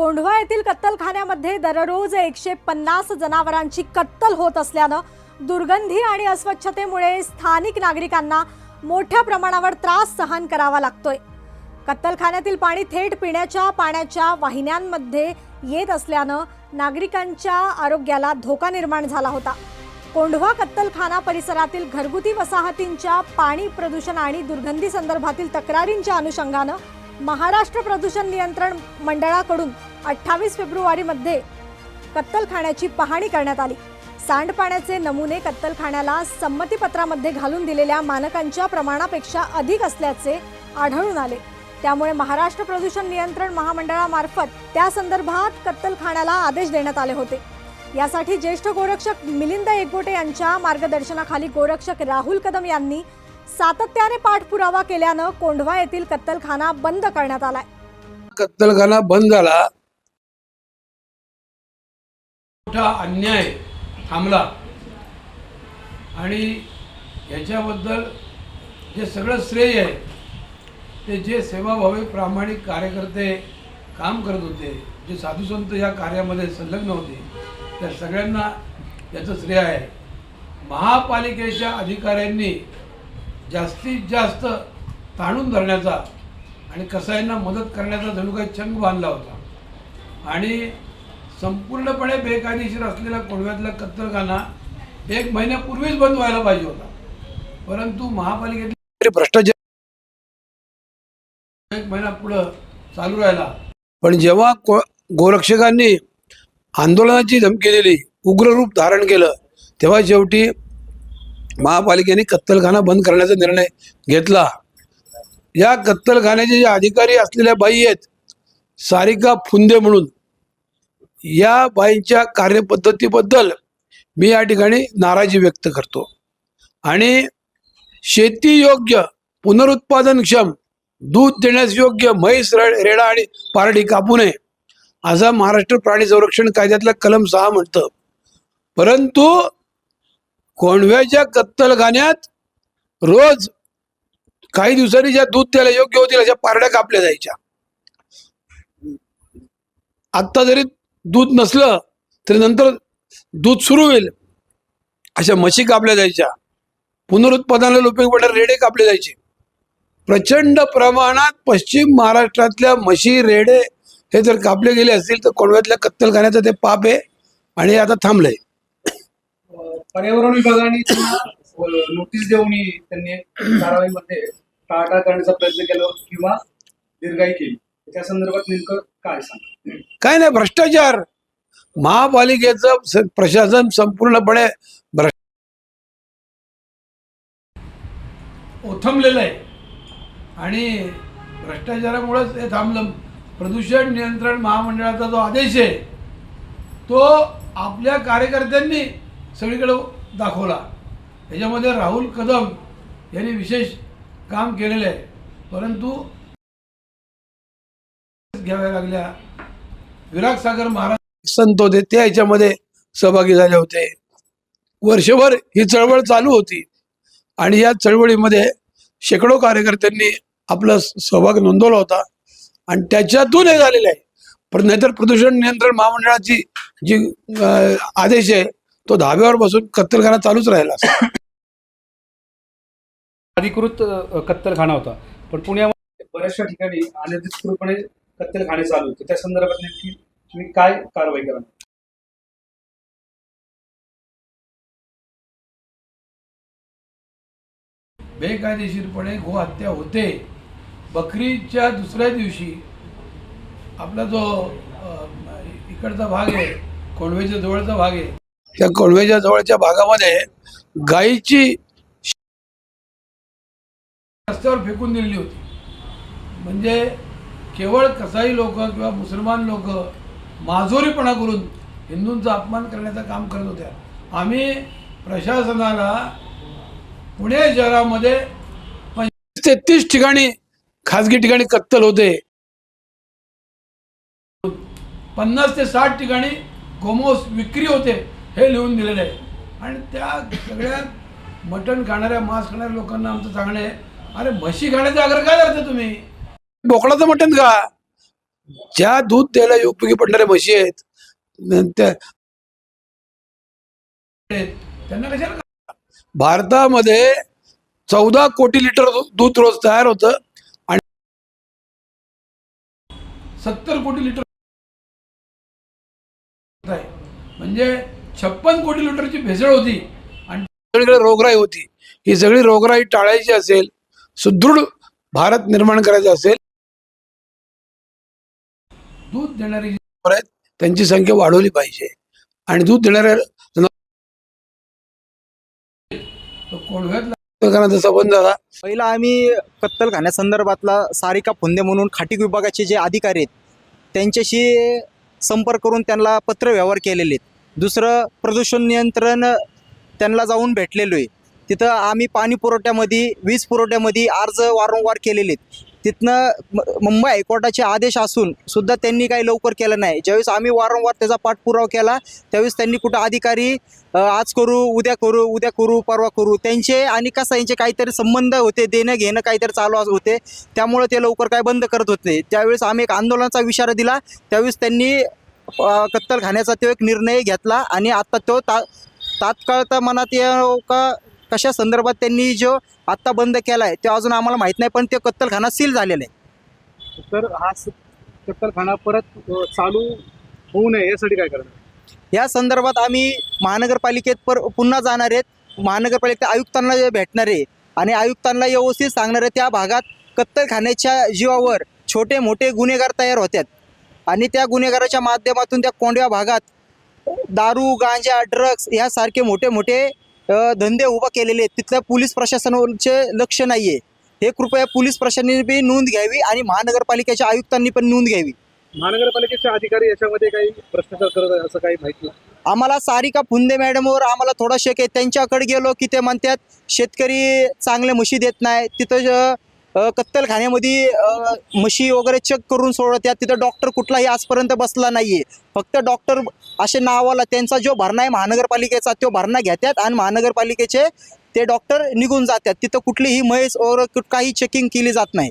कोंढवा येथील कत्तलखान्यामध्ये दररोज एकशे पन्नास जनावरांची कत्तल होत असल्यानं दुर्गंधी आणि अस्वच्छतेमुळे स्थानिक नागरिकांना मोठ्या प्रमाणावर त्रास सहन करावा लागतोय. कत्तलखान्यातील पाणी थेट पिण्याच्या पाण्याच्या वाहिन्यांमध्ये येत असल्यानं नागरिकांच्या आरोग्याला धोका निर्माण झाला होता. कोंढवा कत्तलखाना परिसरातील घरगुती वसाहतींच्या पाणी प्रदूषण आणि दुर्गंधी संदर्भातील तक्रारींच्या अनुषंगानं महाराष्ट्र प्रदूषण नियंत्रण मंडळाकडून अठ्ठावीस फेब्रुवारीमध्ये कत्तलखान्याची पाहणी करण्यात आली. सांडपाण्याचे नमुने कत्तलखान्याला संमतीपत्रामध्ये घालून दिलेल्या मानकांच्या प्रमाणापेक्षा अधिक असल्याचे आढळून आले. त्यामुळे महाराष्ट्र प्रदूषण नियंत्रण महामंडळामार्फत त्या संदर्भात कत्तलखान्याला आदेश देण्यात आले होते. यासाठी ज्येष्ठ गोरक्षक मिलिंद एकबोटे यांच्या मार्गदर्शनाखाली गोरक्षक राहुल कदम यांनी सातत्याने पाठपुरावा केल्यानं कोंढवा येथील कत्तलखाना बंद करण्यात आलाय. कत्तलखाना बंद झाला मोठा अन्याय थांबला. आणि याच्याबद्दल जे सगळं श्रेय आहे ते जे सेवाभावी प्रामाणिक कार्यकर्ते काम करत होते जे साधुसंत या कार्यामध्ये संलग्न होते त्या सगळ्यांना याचं श्रेय आहे. महापालिकेच्या अधिकाऱ्यांनी जास्तीत जास्त ताणून धरण्याचा आणि कसायांना मदत करण्याचा जणू काही चंग बांधला होता. आणि संपूर्णपणे बेकायदेशीर असलेला कोंडव्यातला कत्तलखाना एक महिन्यापूर्वीच बंद व्हायला पाहिजे होता. परंतु महापालिकेत तरी भ्रष्टाचार एक महिना पुढं चालू राहिला. पण जेव्हा को- गोरक्षकांनी आंदोलनाची धमकी दिली उग्र रूप धारण केलं तेव्हा शेवटी महापालिकेने कत्तलखाना बंद करण्याचा निर्णय घेतला. या कत्तलखान्याचे जे अधिकारी असलेल्या बाई आहेत सारिका फुंदे म्हणून या बाईंच्या कार्यपद्धतीबद्दल मी या ठिकाणी नाराजी व्यक्त करतो. आणि शेती योग्य पुनरुत्पादनक्षम दूध देण्यास योग्य म्हैस रेडा आणि पारडी कापू नये असा महाराष्ट्र प्राणी संरक्षण कायद्यातला कलम सहा म्हणतं. परंतु कोंडव्याच्या कत्तलखान्यात रोज काही दिवसांनी ज्या दूध द्यायला योग्य होतील अशा पारड्या कापल्या जायच्या. आत्ता जरी दूध नसलं तरी नंतर दूध सुरू होईल. अशा म्हशी कापल्या जायच्या. पुनरुत्पादनाला उपयोग पडणारे रेडे कापले जायचे. प्रचंड प्रमाणात पश्चिम महाराष्ट्रातल्या म्हशी रेडे हे जर कापले गेले असतील तर कोळव्यातल्या कत्तलखान्याचं ते पाप आहे आणि आता थांबलंय. पर्यावरण विभागाने नोटीस देऊन त्यांनी कारवाईमध्ये टाळाटाळ करण्याचा प्रयत्न केला किंवा दीर्घाई केली. त्या संदर्भात नेमकं काय सांग काय नाही भ्रष्टाचार. महापालिकेचं स- प्रशासन संपूर्णपणे भ्रष्ट ओथंबलेलं आहे. आणि भ्रष्टाचारामुळंच हे थांबलं. प्रदूषण नियंत्रण महामंडळाचा जो आदेश आहे तो आपल्या कार्यकर्त्यांनी सगळीकडे दाखवला. त्याच्यामध्ये राहुल कदम यांनी विशेष काम केलेलं आहे. परंतु घ्याव्या लागल्या. विराट सागर महाराज संत होते ते याच्यामध्ये सहभागी झाले होते. वर्षभर ही चळवळ चालू होती. आणि या चळवळीमध्ये शेकडो कार्यकर्त्यांनी आपला सहभाग नोंदवला होता. आणि त्याच्यातून हे झालेलं आहे. पण नाहीतर प्रदूषण नियंत्रण महामंडळाची जी आदेश आहे तो धाब्यावर बसून कत्तलखाना चालूच राहिला. अधिकृत कत्तलखाना होता. पण पुण्यामध्ये बऱ्याचशा ठिकाणी अनधिकृतपणे कत्तलखाने चालू होते त्या संदर्भात नेमकी तुम्ही काय कारवाई करा बेकायदेशीरपणे गोहत्या होते. बकरीच्या दुसऱ्या दिवशी आपला जो इकडचा भाग आहे कोळवेच्या जवळचा भाग आहे त्या कोळवेच्या जवळच्या भागामध्ये गायीची रस्त्यावर फेकून दिलेली होती. म्हणजे केवळ कसाई लोक किंवा मुसलमान लोक माजोरीपणा करून हिंदूंचा अपमान करण्याचं काम करत होत्या. आम्ही प्रशासनाला पुणे शहरामध्ये ते तीस ठिकाणी खाजगी ठिकाणी कत्तल होते. पन्नास ते साठ ठिकाणी गोमोस विक्री होते हे लिहून दिलेलं आहे. आणि त्या सगळ्या मटण खाणाऱ्या मांस खाणाऱ्या लोकांना आमचं सांगणं आहे. अरे म्हशी खाण्याचा आग्रह काय करता तुम्ही? बोकडाचं मटण का ज्या दूध द्यायला उपयोगी पडणाऱ्या म्हशी आहेत त्या भारतामध्ये चौदा कोटी लिटर दूध रोज तयार होतं सत्तर कोटी लिटर म्हणजे छप्पन कोटी लिटरची भेसळ होती आणि सगळीकडे रोगराई होती. ही सगळी रोगराई टाळायची असेल सुदृढ भारत निर्माण करायचा असेल दूध देणारी आहेत, त्यांची संख्या वाढवली पाहिजे. आणि दूध देणाऱ्या तो कोळव्यातला लोकांना संबंध झाला. पहिला आम्ही कत्तलखान्यासंदर्भातला सारिका फुंदे म्हणून खाटीक विभागाचे जे अधिकारी आहेत त्यांच्याशी संपर्क करून त्यांना पत्रव्यवहार केलेले आहेत. दुसरं प्रदूषण नियंत्रण त्यांना जाऊन भेटलेलो आहे. तिथं आम्ही पाणी पुरवठ्यामध्ये वीज पुरवठ्यामध्ये अर्ज वारंवार केलेले आहेत. तिथनं मुंबई हायकोर्टाचे आदेश असून सुद्धा त्यांनी काही लवकर केलं नाही. ज्यावेळेस आम्ही वारंवार त्याचा पाठपुरावा केला त्यावेळेस त्यांनी कुठं अधिकारी आज करू उद्या करू उद्या करू परवा करू त्यांचे आणि कसं यांचे काहीतरी संबंध होते देणं घेणं काहीतरी चालू होते. त्यामुळे ते लवकर काय बंद करत होते त्यावेळेस आम्ही एक आंदोलनाचा इशारा दिला. त्यावेळेस त्यांनी कत्तल खाण्याचा तो एक निर्णय घेतला आणि आता तो ता तात्काळ तर मनात येऊ का कशा संदर्भात त्यांनी जो आत्ता बंद केला आहे ते अजून आम्हाला माहीत नाही पण ते कत्तलखाना सील झालेला आहे तर हा कत्तलखाना परत चालू होऊ नये यासाठी काय करणार? या संदर्भात आम्ही महानगरपालिकेत पर पुन्हा जाणार आहेत. महानगरपालिकेत आयुक्तांना भेटणार आहे आणि आयुक्तांना व्यवस्थित सांगणार आहे त्या भागात कत्तलखान्याच्या जीवावर छोटे मोठे गुन्हेगार तयार होतात आणि त्या गुन्हेगाराच्या माध्यमातून त्या कोंडव्या भागात दारू गांजा ड्रग्स यासारखे मोठे मोठे धंदे उभा केलेले आहेत. तिथल्या पोलीस प्रशासनाचे लक्ष नाही आहे हे कृपया पोलीस प्रशासनाने नोंद घ्यावी आणि महानगरपालिकेच्या आयुक्तांनी पण नोंद घ्यावी. महानगरपालिकेचे अधिकारी याच्यामध्ये काही भ्रष्टाचार करत असं काही माहिती नाही. आम्हाला सारिका फुंदे मॅडमवर आम्हाला थोडा शक आहे. त्यांच्याकडे गेलो की ते म्हणतात शेतकरी चांगले म्हशी देत नाही. तिथं कत्तलखान्यामध्ये म्हशी वगैरे चेक करून सोडतात तिथं डॉक्टर कुठलाही आजपर्यंत बसला नाही आहे फक्त डॉक्टर असे नावाला त्यांचा जो भरणा आहे महानगरपालिकेचा तो भरणा घेतात आणि महानगरपालिकेचे ते डॉक्टर निघून जातात. तिथं कुठलीही म्हैस वगैरे काही चेकिंग केली जात नाही.